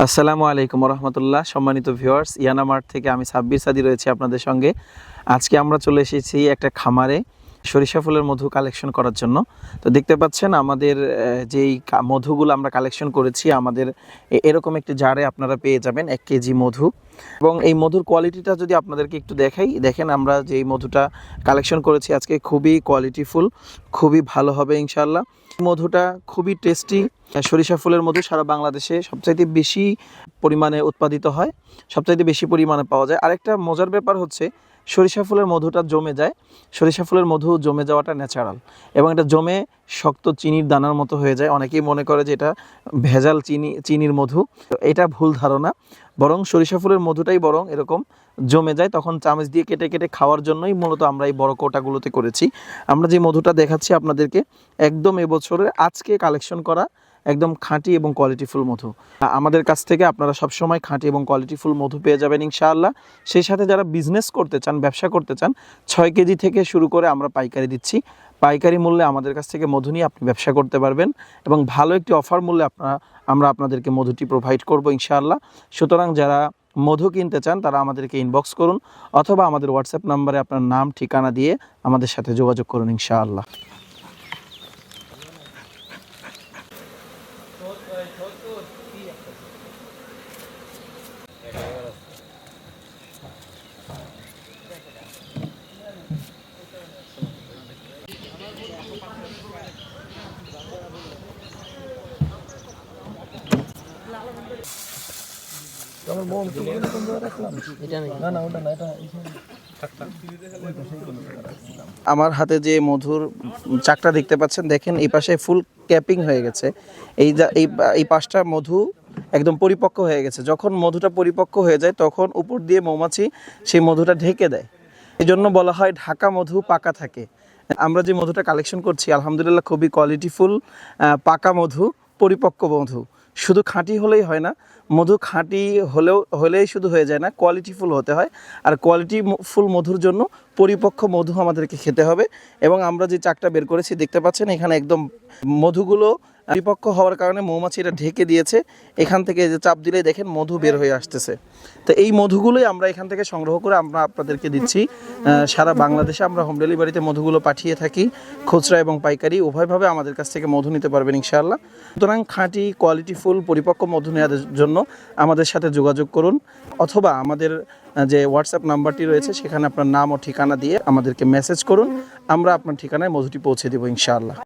আসসালামু আলাইকুম রহমতুল্লাহ সম্মানিত ভিউয়ার্স, ইয়ানামার্ট থেকে আমি সাব্বির সাদি রয়েছি আপনাদের সঙ্গে। আজকে আমরা চলে এসেছি একটা খামারে সরিষা ফুলের মধু কালেকশন করার জন্য। তো দেখতে পাচ্ছেন আমাদের যেই মধুগুলো আমরা কালেকশন করেছি, আমাদের এরকম একটি জারে আপনারা পেয়ে যাবেন এক কেজি মধু। এবং এই মধুর কোয়ালিটিটা যদি আপনাদেরকে একটু দেখাই, দেখেন আমরা যে মধুটা কালেকশন করেছি, আজকে খুবই কোয়ালিটিফুল, খুবই ভালো হবে ইনশাল্লাহ মধুটা খুবই টেস্টি সরিষা ফুলের মধু সারা বাংলাদেশে সবচাইতে বেশি পরিমাণে উৎপাদিত হয়, সবচাইতে বেশি পরিমাণে পাওয়া যায়। আরেকটা মজার ব্যাপার হচ্ছে, সরিষা ফুলের মধুটা জমে যায়। সরিষা ফুলের মধু জমে যাওয়াটা ন্যাচারাল এবং এটা জমে শক্ত চিনির দানার মতো হয়ে যায়। অনেকেই মনে করে যে এটা ভেজাল চিনি, চিনির মধু। এটা ভুল ধারণা। বরং সরিষা ফুলের মধুটাই বরং এরকম জমে যায়। তখন চামচ দিয়ে কেটে কেটে খাওয়ার জন্যই মূলত আমরা এই বড় কোটাগুলোতে করেছি। আমরা যে মধুটা দেখাচ্ছি আপনাদেরকে, একদম এবছরের আজকে কালেকশন করা একদম খাঁটি এবং কোয়ালিটিফুল মধু। আমাদের কাছ থেকে আপনারা সবসময় খাঁটি এবং কোয়ালিটিফুল মধু পেয়ে যাবেন ইনশাআল্লাহ। সেই সাথে যারা বিজনেস করতে চান, ব্যবসা করতে চান, ছয় কেজি থেকে শুরু করে আমরা পাইকারি দিচ্ছি। পাইকারি মূল্যে আমাদের কাছ থেকে মধু নিয়ে আপনি ব্যবসা করতে পারবেন এবং ভালো একটি অফার মূল্যে আপনারা আমরা আপনাদেরকে মধুটি প্রোভাইড করব ইনশাআল্লাহ। সুতরাং যারা মধু কিনতে চান, তারা আমাদেরকে ইনবক্স করুন অথবা আমাদের হোয়াটসঅ্যাপ নাম্বারে আপনার নাম, ঠিকানা দিয়ে আমাদের সাথে যোগাযোগ করুন ইনশাআল্লাহ। আমার হাতে যে মধুর চাকটা দেখতে পাচ্ছেন, দেখেন এই পাশে ফুল ক্যাপিং হয়ে গেছে। এই এই পাশটা মধু একদম পরিপক্ক হয়ে গেছে। যখন মধুটা পরিপক্ক হয়ে যায়, তখন উপর দিয়ে মৌমাছি সেই মধুটা ঢেকে দেয়। এই জন্য বলা হয় ঢাকা মধু পাকা থাকে। আমরা যে মধুটা কালেকশন করছি, আলহামদুলিল্লাহ খুবই কোয়ালিটিফুল পাকা মধু, পরিপক্ক মধু। শুধু খাঁটি হলেই হয় না, মধু খাঁটি হলেও, হলেই শুধু হয়ে যায় না কোয়ালিটিফুল হতে হয়। আর কোয়ালিটি ফুল মধুর জন্য পরিপক্ক মধু আমাদেরকে খেতে হবে। এবং আমরা যে চাকটা বের করেছি, দেখতে পাচ্ছেন এখানে একদম মধুগুলো পরিপক্ক হওয়ার কারণে মৌমাছি এটা ঢেকে দিয়েছে। এখান থেকে যে চাপ দিলে দেখেন মধু বের হয়ে আসতেছে। তো এই মধুগুলোই আমরা এখান থেকে সংগ্রহ করে আমরা আপনাদেরকে দিচ্ছি। সারা বাংলাদেশে আমরা হোম ডেলিভারিতে মধুগুলো পাঠিয়ে থাকি। খুচরা এবং পাইকারি উভয়ভাবে আমাদের কাছ থেকে মধু নিতে পারবেন ইনশাআল্লাহ। সুতরাং খাঁটি কোয়ালিটিফুল পরিপক্ক মধু নেওয়ার জন্য আমাদের সাথে যোগাযোগ করুন। অথবা আমাদের যে হোয়াটসঅ্যাপ নাম্বারটি রয়েছে, সেখানে আপনার নাম ও ঠিকানা দিয়ে আমাদেরকে মেসেজ করুন। আমরা আপনার ঠিকানায় মধুটি পৌঁছে দেবো ইনশাআল্লাহ।